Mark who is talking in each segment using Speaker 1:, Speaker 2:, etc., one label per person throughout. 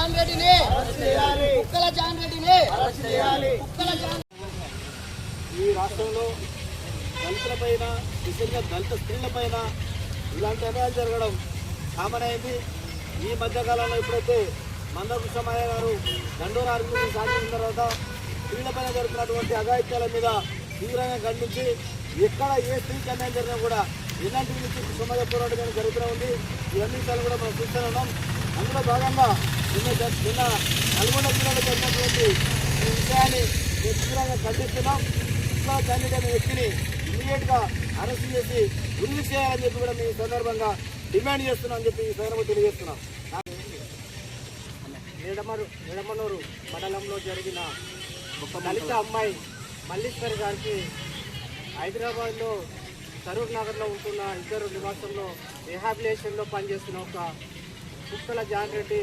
Speaker 1: John రెడ్డిని. కుక్కల John రెడ్డిని.
Speaker 2: కుక్కల జాన్ ఈ రాష్ట్రంలో దళితుల పైన ముఖ్యంగా దళిత స్త్రీల పైన ఇలాంటి అన్యాయాలు జరగడం కామనైంది. అయింది ఈ మధ్యకాలంలో ఎప్పుడైతే మందకృష్ణమయ్య గారు దండోరా అర్పణ సాధించిన తర్వాత స్త్రీలపైన జరుగుతున్నటువంటి అఘాయిత్యాల మీద తీవ్రంగా ఖండించి ఎక్కడ ఏ స్త్రీకి అన్యాయం జరిగినా కూడా ఎలాంటి విధంగా సుమజ పోరాటం జరుగుతూనే ఉంది. ఇవన్నీ కూడా మనం చూస్తూనే ఉన్నాం. అందులో భాగంగా నిన్న జ- నిన్న నల్గొండ జిల్లాలో జరిగినటువంటి ఈ విషయాన్ని తీవ్రంగా ఖండిస్తున్నాం. ఇస్లా తండ్రి అనే వ్యక్తిని ఇమీడియట్గా అరెస్ట్ చేసి రిలీజ్ చేయాలని చెప్పి కూడా మేము ఈ సందర్భంగా డిమాండ్ చేస్తున్నాం అని చెప్పి ఈ సందర్భంగా తెలియజేస్తున్నాం. నిడమరు నిడమనూరు మండలంలో జరిగిన ఒక దళిత అమ్మాయి మల్లీశ్వరి గారికి హైదరాబాద్లో సరూర్ నగర్లో ఉంటున్న ఇద్దరు నివాసంలో రిహాబిలేషన్లో పనిచేస్తున్న ఒక కుక్కల జాన్ రెడ్డి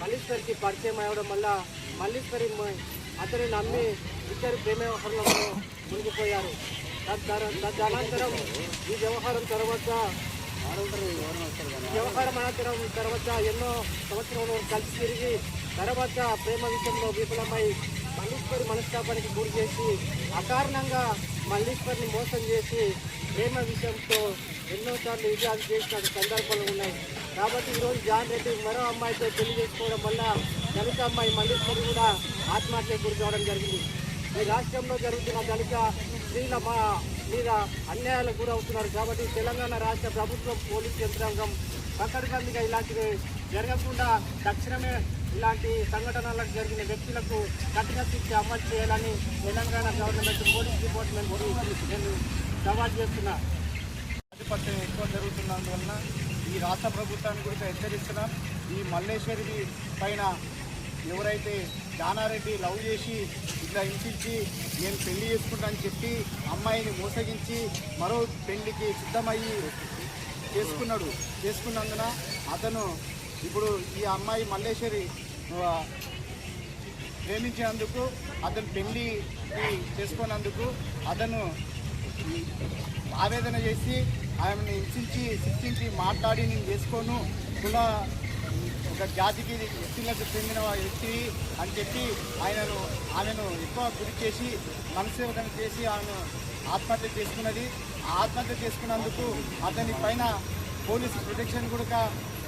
Speaker 2: మల్లీశ్వరికి పరిచయం అవ్వడం వల్ల మల్లీశ్వరి అతని నమ్మి ఇద్దరు ప్రేమ వ్యవహారంలో మునిగిపోయారు. తదనంతరం ఈ వ్యవహారం తర్వాత వ్యవహారం అనంతరం తర్వాత ఎన్నో సంవత్సరాలు కలిసి తిరిగి తర్వాత ప్రేమ విషయంలో విఫలమై మల్లీశ్వరి మనస్తాపానికి గురి చేసి అకారణంగా మల్లీశ్వరిని మోసం చేసి ప్రేమ విషయంతో ఎన్నోసార్లు విజయాలు చేసిన సందర్భాలు ఉన్నాయి. కాబట్టి ఈరోజు జాన్ రెడ్డి మరో అమ్మాయితో పెళ్ళి చేసుకోవడం వల్ల దళిత అమ్మాయి మల్లీశ్వరి కూడా ఆత్మహత్యకు గురి కావడం జరిగింది. ఈ రాష్ట్రంలో జరుగుతున్న దళిత స్త్రీల మా మీద అన్యాయాలకు గురవుతున్నారు కాబట్టి తెలంగాణ రాష్ట్ర ప్రభుత్వం పోలీస్ యంత్రాంగం పకడ్బందీగా ఇలాంటివి జరగకుండా తక్షణమే ఇలాంటి సంఘటనలకు జరిగిన వ్యక్తులకు కఠిన శిక్ష అమలు చేయాలని తెలంగాణ గవర్నమెంట్ పోలీస్ డిపార్ట్మెంట్ నేను సవాల్ చేస్తున్నా. ఆధిపత్యం ఎక్కువ జరుగుతున్నందువలన ఈ రాష్ట్ర ప్రభుత్వాన్ని కూడా హెచ్చరిస్తున్నాం. ఈ మల్లేశ్వరి పైన ఎవరైతే జానారెడ్డి లవ్ చేసి ఇట్లా హింసించి నేను పెళ్ళి చేసుకుంటానని చెప్పి అమ్మాయిని మోసగించి మరో పెళ్ళికి సిద్ధమయ్యి చేసుకున్నాడు. చేసుకున్నందున అతను ఇప్పుడు ఈ అమ్మాయి మల్లేశ్వరి ప్రేమించినందుకు అతను పెళ్ళి చేసుకున్నందుకు అతను ఆవేదన చేసి ఆమెను హింసించి శిక్షించి మాట్లాడి నేను చేసుకోను. కుల ఒక జాతికి వ్యక్తులకు చెందిన వ్యక్తి అని చెప్పి ఆయనను ఆమెను ఎక్కువ గురి చేసి మనసేవకం చేసి ఆమెను ఆత్మహత్య చేసుకున్నది. ఆత్మహత్య చేసుకున్నందుకు అతని పైన పోలీసు ప్రొటెక్షన్ కూడా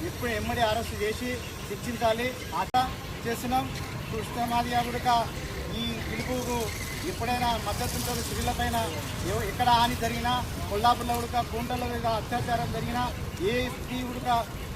Speaker 2: ఎప్పుడు ఎమ్మడి అరెస్ట్ చేసి శిక్షించాలి. అట చేస్తున్నాం. కృష్ణమాదిగా కూడా ఈ పిలుపుకు ఎప్పుడైనా మద్దతు ఉంటుంది స్త్రీలపైన ఎక్కడ హాని జరిగినా కొల్లాపుల్లో ఉడక గుంటలో ఉడక అత్యాచారం జరిగినా ఏ స్త్రీ ఉడక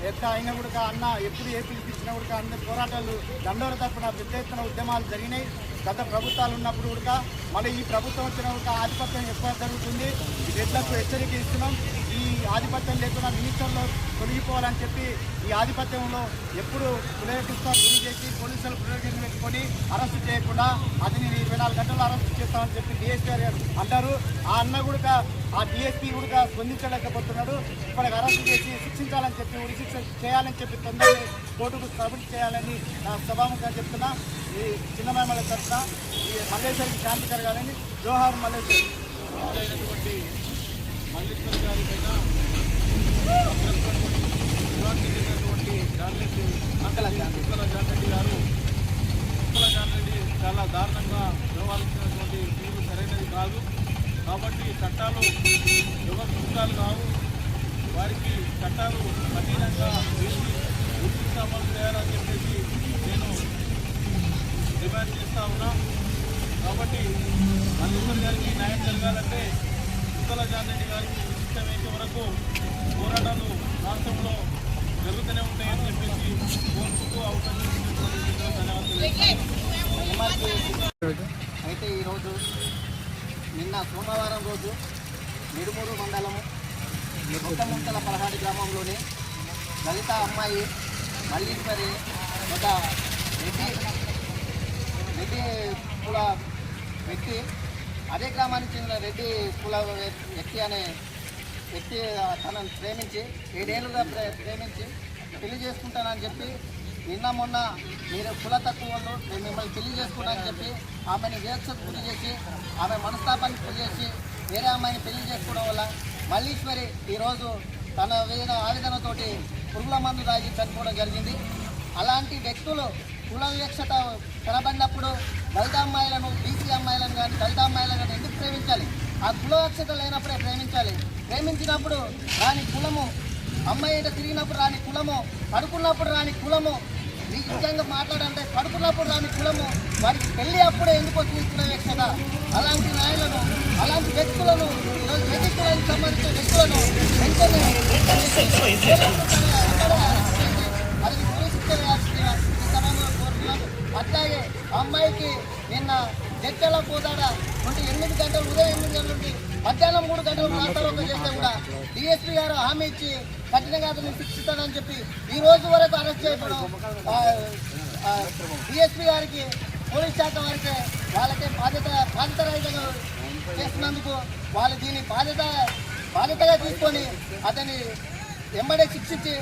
Speaker 2: ఎంత అయినా కూడా అన్న ఎప్పుడు ఏ పిలిపించినా కూడా అన్ని పోరాటాలు దండోర తరపున పెద్ద ఎత్తున ఉద్యమాలు జరిగినాయి. గత ప్రభుత్వాలు ఉన్నప్పుడు కూడా మళ్ళీ ఈ ప్రభుత్వం వచ్చిన ఉడక ఆధిపత్యం ఎక్కువ జరుగుతుంది. ఈ రెడ్లకు హెచ్చరిక ఇస్తున్నాం. ఈ ఆధిపత్యం లేకుండా మినిస్టర్లో తొలగిపోవాలని చెప్పి ఈ ఆధిపత్యంలో ఎప్పుడు పునరుద్ధరిస్తా గురి చేసి పోలీసులు పునరుద్ధరణ పెట్టుకొని అరెస్ట్ చేయకుండా అతని ఇరవై నాలుగు గంటలు అరెస్ట్ చేస్తామని చెప్పి డిఎస్పీ గారు అంటారు. ఆ అన్న కూడా ఆ డిఎస్పీ కూడా స్పందించలేకపోతున్నాడు. ఇప్పటికి అరెస్ట్ చేసి శిక్షించాలని చెప్పి ఉరి శిక్ష చేయాలని చెప్పి తొందరగా కోర్టుకు సబ్మిట్ చేయాలని నా సభాముఖంగా చెప్తున్నా. ఈ చిన్నమామల తరఫున ఈ మల్లేశ్వరికి శాంతి కలగాలని. జోహార్ మల్లేశ్వరి. మల్లేశ్వర్ గారి పైన అంకల కుక్కల జాన్రెడ్డి గారు కుక్కల జాన్రెడ్డి చాలా దారుణంగా వ్యవహరించినటువంటి తీరు సరైనది కాదు కాబట్టి చట్టాలు ఎవరు చుట్టాలు కావు వారికి చట్టాలు కఠినంగా వేసి ఉచిత అమలు చేయాలని చెప్పేసి నేను డిమాండ్ చేస్తా ఉన్నా. కాబట్టి మల్లేశ్వర్ గారికి న్యాయం జరగాలంటే కుక్కల జాన్రెడ్డి గారికి ఇష్టమయ్యే వరకు పోరాటాలు రాష్ట్రంలో జరుగుతూనే ఉంటాయని చెప్పేసి కోరుకుంటూ అవకాశం
Speaker 1: అయితే ఈరోజు నిన్న సోమవారం రోజు నిడుమూరు మండలము ముట్టముంతల పలహాడి గ్రామంలోని దళిత అమ్మాయి మల్లీశ్వరి ఒక రెడ్డి రెడ్డి కుల వ్యక్తి. అదే గ్రామానికి చెందిన రెడ్డి కుల వ్యక్తి అనే వ్యక్తి తనను ప్రేమించి ఏడేళ్ళుగా ప్రేమించి పెళ్ళి చేసుకుంటానని చెప్పి నిన్న మొన్న మీరు కుల తక్కువ వాళ్ళు నేను మిమ్మల్ని పెళ్ళి చేసుకున్నానని చెప్పి ఆమెను వివక్షకు గురి చేసి ఆమె మనస్తాపానికి గురి చేసి వేరే అమ్మాయిని పెళ్ళి చేసుకోవడం వల్ల మల్లీశ్వరి ఈరోజు తన వేద ఆవేదనతోటి పురుగుల మందు తాగి చనిపోవడం జరిగింది. అలాంటి వ్యక్తులు కుల వివక్షత కనబడినప్పుడు దళిత అమ్మాయిలను బీసీ అమ్మాయిలను కానీ దళిత అమ్మాయిలను కానీ ఎందుకు ప్రేమించాలి? ఆ కుల వివక్షత లేనప్పుడే ప్రేమించాలి. ప్రేమించినప్పుడు రాని కులము అమ్మాయి అయితే తిరిగినప్పుడు రాని కులము పడుకున్నప్పుడు రాని కులము నిజంగా మాట్లాడంటే పడుకున్నప్పుడు రాని కులము వారికి పెళ్ళి అప్పుడే ఎందుకు వచ్చింది కదా అలాంటి నాయకులను అలాంటి వ్యక్తులను ఈరోజు ఎన్ని సంబంధించిన వ్యక్తులను వెంటనే అది ఈ అట్లాగే అమ్మాయికి నిన్న జడ్జల పోతాడా నుండి ఎనిమిది గంటలు ఉదయం ఎనిమిది గంటల నుండి మధ్యాహ్నం మూడు గంటల రాస్తారోక చేస్తే కూడా డిఎస్పీ గారు హామీ ఇచ్చి కఠినంగా అతను శిక్షిస్తానని చెప్పి ఈ రోజు వరకు అరెస్ట్ చేయడం డిఎస్పీ గారికి పోలీస్ శాఖ వారికి వాళ్ళకే బాధ్యత బాధ్యతరహితంగా చేస్తున్నందుకు వాళ్ళు దీని బాధ్యత బాధ్యతగా తీసుకొని అతన్ని వెంబడే శిక్షించి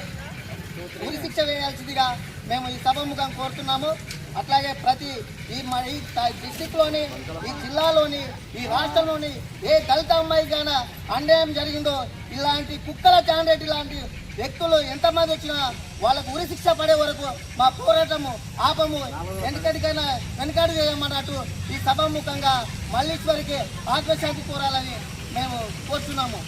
Speaker 1: ఉరి శిక్ష వేయాల్సిందిగా మేము ఈ సభముఖం కోరుతున్నాము. అట్లాగే ప్రతి ఈ మ- ఈ డిస్టిక్లోని ఈ జిల్లాలోని ఈ రాష్ట్రంలోని ఏ దళిత అమ్మాయి కానీ అన్యాయం జరిగిందో ఇలాంటి కుక్కల క్యాండిడేట్ ఇలాంటి వ్యక్తులు ఎంతమంది వచ్చినా వాళ్ళకు ఉరి శిక్ష పడే వరకు మా పోరాటము ఆపము వెనకటికైనా వెనకడు చేయమన్నట్టు ఈ సభాముఖంగా మల్లీశ్వరికి ఆత్మశాంతి కోరాలని మేము కోరుతున్నాము